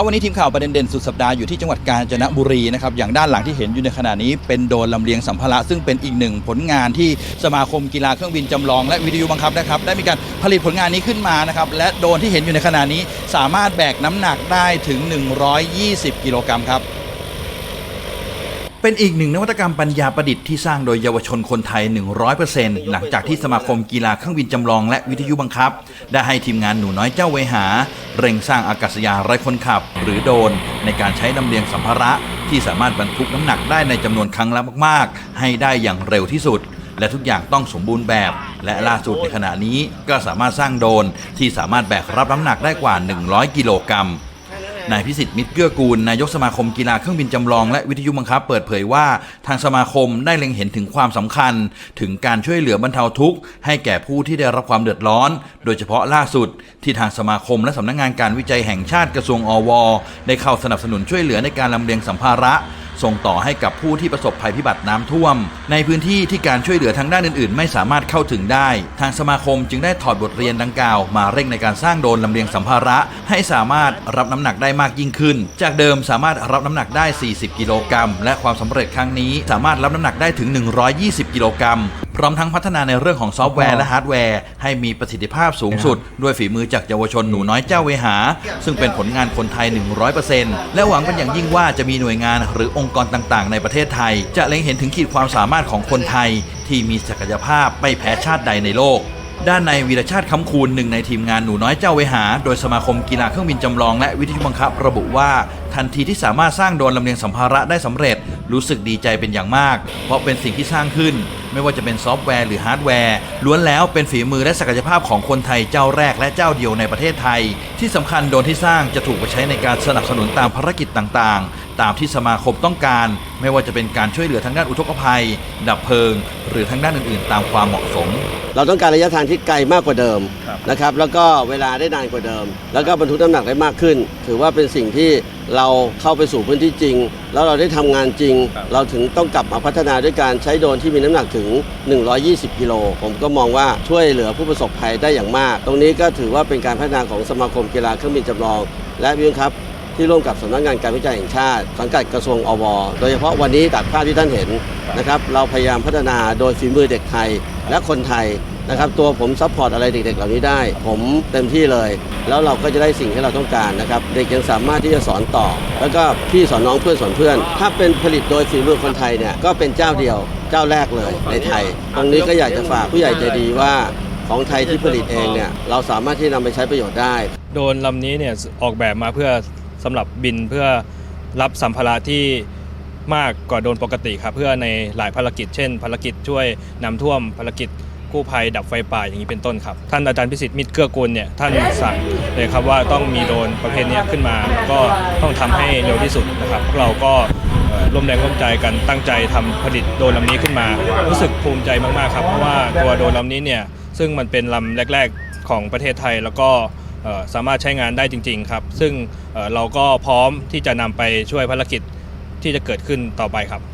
ครับวันนี้ทีมข่าวประเด็นเด่นสุดสัปดาห์อยู่ที่จังหวัดกาญจนบุรีนะครับอย่างด้านหลังที่เห็นอยู่ในขณะนี้เป็นโดนลำเลียงสัมภาระซึ่งเป็นอีกหนึ่งผลงานที่สมาคมกีฬาเครื่องบินจำลอง และวิทยุบังคับนะครับได้มีการผลิตผลงานนี้ขึ้นมานะครับและโดนที่เห็นอยู่ในขณะนี้สามารถแบกน้ำหนักได้ถึง 120 กิโลกรัมครับ เป็นอีกหนึ่งนวัตกรรมปัญญาประดิษฐ์ที่สร้างโดยเยาวชนคนไทย 100%หลังจากที่สมาคมกีฬาเครื่องบินจำลองและวิทยุบังคับ ได้ให้ทีมงานหนูน้อยเจ้าเวหา เร่งสร้างอากาศยานไร้คนขับ หรือโดน ในการใช้ลำเลียงสัมภาระ ที่สามารถบรรทุกน้ำหนักได้ในจำนวนครั้งละมาก ๆ ให้ได้อย่างเร็วที่สุด และทุกอย่างต้องสมบูรณ์แบบ และล่าสุดในขณะนี้ก็สามารถสร้างโดนที่สามารถแบกรับน้ำหนักได้กว่า 100 กิโลกรัม นายพิสิทธิ์มิตรเกื้อกูล นายกสมาคมกีฬาเครื่องบินจำลองและวิทยุบังคับ เปิดเผยว่าทางสมาคมได้เล็งเห็นถึงความสำคัญ ถึงการช่วยเหลือบรรเทาทุกข์ให้แก่ผู้ที่ได้รับความเดือดร้อน โดยเฉพาะล่าสุด ที่ทางสมาคมและสำนักงานการวิจัยแห่งชาติกระทรวงอว ได้เข้าสนับสนุนช่วยเหลือในการลำเลียงสัมภาระ ส่งต่อให้กับผู้ที่ประสบภัยพิบัติน้ำท่วม ในพื้นที่ที่การช่วยเหลือทางด้านอื่น ๆ ไม่สามารถเข้าถึงได้ ทางสมาคมจึงได้ถอดบทเรียนดังกล่าว มาเร่งในการสร้างโดรนลำเลียงสัมภาระให้สามารถรับน้ำหนักได้มากยิ่งขึ้น จากเดิมสามารถรับน้ำหนักได้ 40 กิโลกรัมและความสำเร็จครั้งนี้สามารถรับน้ำหนักได้ถึง 120 กิโลกรัม ร้อมทั้งพัฒนาในเรื่องของซอฟต์แวร์และฮาร์ดแวร์ ให้มีประสิทธิภาพสูงสุด ด้วยฝีมือจากเยาวชนหนูน้อยเจ้าเวหา ซึ่งเป็นผลงานคนไทย 100%และหวังเป็นอย่างยิ่งว่าจะมีหน่วยงานหรือองค์กรต่างๆ ในประเทศไทย จะเล็งเห็นถึงขีดความสามารถของคนไทย ที่มีศักยภาพไม่แพ้ชาติใดในโลก ด้านในวีรชาติคำคูณหนึ่งในทีมงานหนูน้อยเจ้าเวหา โดยสมาคมกีฬาเครื่องบินจำลองและวิทยุบังคับ ระบุว่าทันทีที่สามารถสร้างโดรนลำเลียงสัมภาระได้สำเร็จ รู้สึกดีใจเป็นอย่างมาก เพราะเป็นสิ่งที่สร้างขึ้น ไม่ว่าจะเป็นซอฟต์แวร์หรือฮาร์ดแวร์ล้วนแล้วเป็นฝีมือและศักยภาพของคนไทยเจ้าแรกและเจ้าเดียวในประเทศไทย ที่สำคัญโดรนที่สร้างจะถูกไปใช้ในการสนับสนุนตามภารกิจต่างๆ ตามที่สมาคมต้องการ ไม่ว่าจะเป็นการช่วยเหลือทางด้านอุทกภัย ดับเพลิง หรือทางด้านอื่น ๆ ตามความเหมาะสม เราต้องการระยะทางที่ไกลมากกว่าเดิมครับ นะครับแล้วก็เวลาได้นานกว่าเดิม แล้วก็บรรทุกน้ำหนักได้มากขึ้น ถือว่าเป็นสิ่งที่เราเข้าไปสู่พื้นที่จริง แล้วเราได้ทำงานจริงเราถึงต้องกลับมาพัฒนาด้วยการใช้โดรนที่มีน้ำหนักถึง 120 กิโล ผมก็มองว่าช่วยเหลือผู้ประสบภัยได้อย่างมาก ตรงนี้ก็ถือว่าเป็นการพัฒนาของสมาคมกีฬาเครื่องบินจำลอง และวิวครับ ที่ร่วมกับสำนักงานการวิจัยแห่งชาติ สังกัดกระทรวงอวโดยเฉพาะวันนี้ตัดภาพที่ท่านเห็นนะครับเราพยายามพัฒนาโดยฝีมือเด็กไทยและคนไทยนะครับตัวผมซัพพอร์ตอะไรเด็กๆเหล่านี้ได้ ผมเต็มที่เลย แล้วเราก็จะได้สิ่งที่เราต้องการนะครับเด็กยังสามารถที่จะสอนต่อ แล้วก็พี่สอนน้องเพื่อนสอนเพื่อน ถ้าเป็นผลิตโดยฝีมือคนไทยเนี่ยก็เป็นเจ้าเดียวเจ้าแรกเลยในไทย ตรงนี้ก็อยากจะฝากผู้ใหญ่ใจดีว่าของไทยที่ผลิตเองเนี่ยเราสามารถที่นำไปใช้ประโยชน์ได้ โดนลำนี้เนี่ยออกแบบมาเพื่อ สำหรับบินเพื่อรับสัมภาระที่มากกว่าโดนปกติครับ เพื่อในหลายภารกิจเช่น ภารกิจช่วยน้ำท่วมภารกิจกู้ภัยดับไฟป่าอย่างนี้เป็นต้นครับ ท่านอาจารย์พิสิทธิ์มิตรเกื้อกูลเนี่ยท่านสั่งเลยครับว่าต้องมีโดรนประเภทนี้ขึ้นมา ก็ต้องทำให้เร็วที่สุดนะครับพวกเราก็ร่วมแรงร่วมใจกันตั้งใจทำผลิตโดรนลำนี้ขึ้นมา รู้สึกภูมิใจมากๆครับเพราะว่าตัวโดรนลำนี้เนี่ยซึ่งมันเป็นลำแรก ๆ ของประเทศไทยแล้วก็ สามารถใช้งานได้จริง ๆ ครับ ซึ่งเราก็พร้อมที่จะนำไปช่วยภารกิจที่จะเกิดขึ้นต่อไปครับ